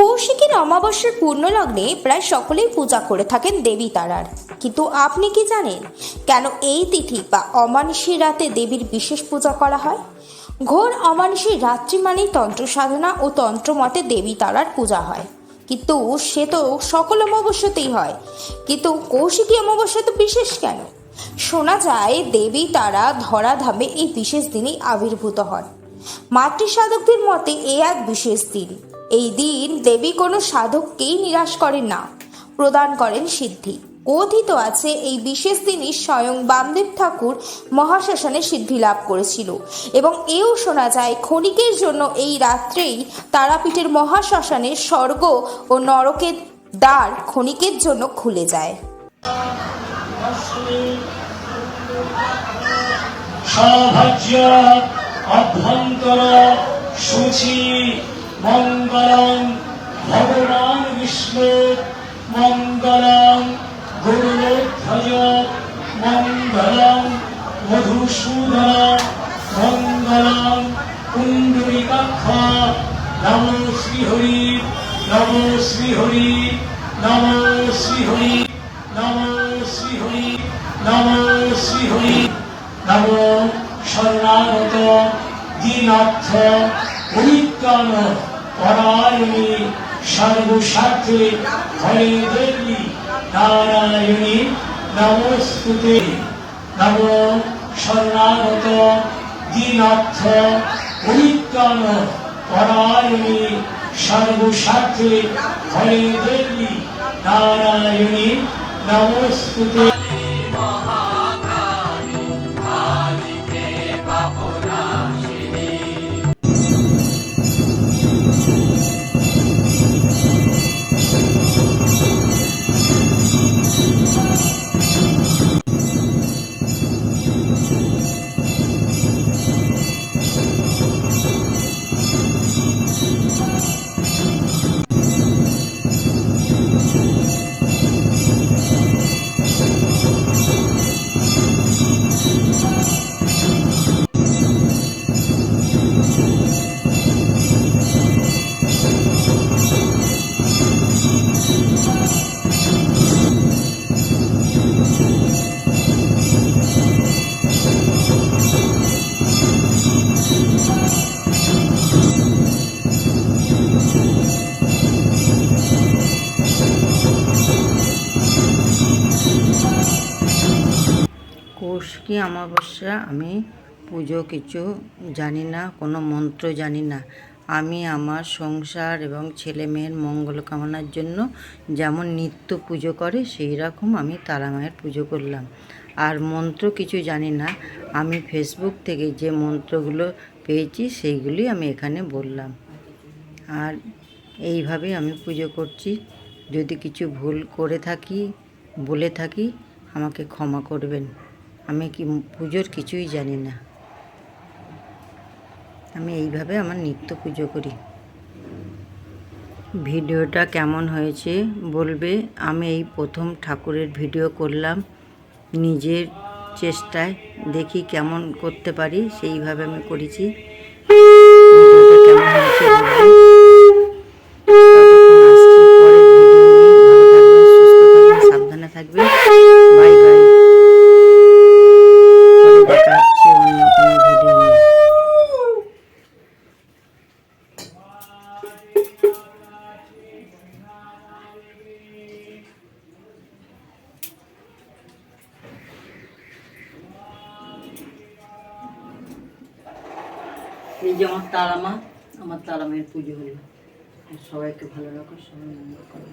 কৌশিকীর অমাবস্যার পূর্ণ লগ্নে প্রায় সকলেই পূজা করে থাকেন দেবী তারার। কিন্তু আপনি কি জানেন কেন এই তিথি বা অমানুষী রাতে দেবীর বিশেষ পূজা করা হয়? ঘোর অমানুষী রাত্রি মানেই তন্ত্র সাধনা ও তন্ত্র মতে দেবী তারার পূজা হয়। কিন্তু সে তো সকল অমাবস্যাতেই হয়। কিন্তু কৌশিকী অমাবস্যা তো বিশেষ কেন? শোনা যায় দেবী তারা ধরাধামে এই বিশেষ দিনেই আবির্ভূত হন। মাতৃ সাধকদের মতে এ এক বিশেষ দিন। এই দিন দেবী কোনো সাধককেই নিরাশ করেন না। প্রদান করেন সিদ্ধি। কথিত আছে, এই বিশেষ দিনই স্বয়ং বামদেব ঠাকুর মহাশ্মশানে সিদ্ধি লাভ করেছিল এবং এও শোনা যায়, ক্ষণিকের জন্য এই রাত্রেই তারাপীঠের মহাশ্মশানের স্বর্গ ও নরকের দ্বার ক্ষণিকের জন্য খুলে যায়। অভ্যন্তর মঙ্গলম মধুসূদন মঙ্গলম কুণ্ডলিকাক্ষ নম শ্রীহরি নম শ্রীহরি নম শ্রীহরি নম শ্রীহরি নম শ্রীহরি নম শরণাগত দীনার্থ পরিত্রাণ পরায়ণী সর্বস্বার্থে হরে দেবী নারায়ণী নমস্তুতে নমো শরণাগত দীনার্থ পরিত্রাণ পরায়ণী সর্বসাধ্যে হরে দেবী নারায়ণী। নমস্তুতে কৌশিকী অমাবস্যা? আমি পুজো কিছু জানি না, কোনো মন্ত্র জানি না। আমি আমার সংসার এবং ছেলে মেয়ের মঙ্গল কামনার জন্য যেমন নিত্য পুজো করে, সেই রকম আমি তারা মায়ের পুজো করলাম। আর মন্ত্র কিছু জানি না, আমি ফেসবুক থেকে যে মন্ত্রগুলো পেয়েছি, সেইগুলি আমি এখানে বললাম। আর এইভাবে আমি পুজো করছি। যদি কিছু ভুল করে থাকি, বলে থাকি, আমাকে ক্ষমা করবেন। আমি কি পুজোর কিছুই জানি না। আমি এইভাবে আমার নিত্য পুজো করি। ভিডিওটা কেমন হয়েছে বলবে? আমি এই প্রথম ঠাকুরের ভিডিও করলাম। নিজের চেষ্টায় দেখি কেমন করতে পারি, সেইভাবে আমি করেছি। ভিডিওটা কেমন হয়েছে এই যে আমার তারামা আমার তারামের পুজো হলো। সবাইকে ভালো রাখো সবাই মঙ্গল করো।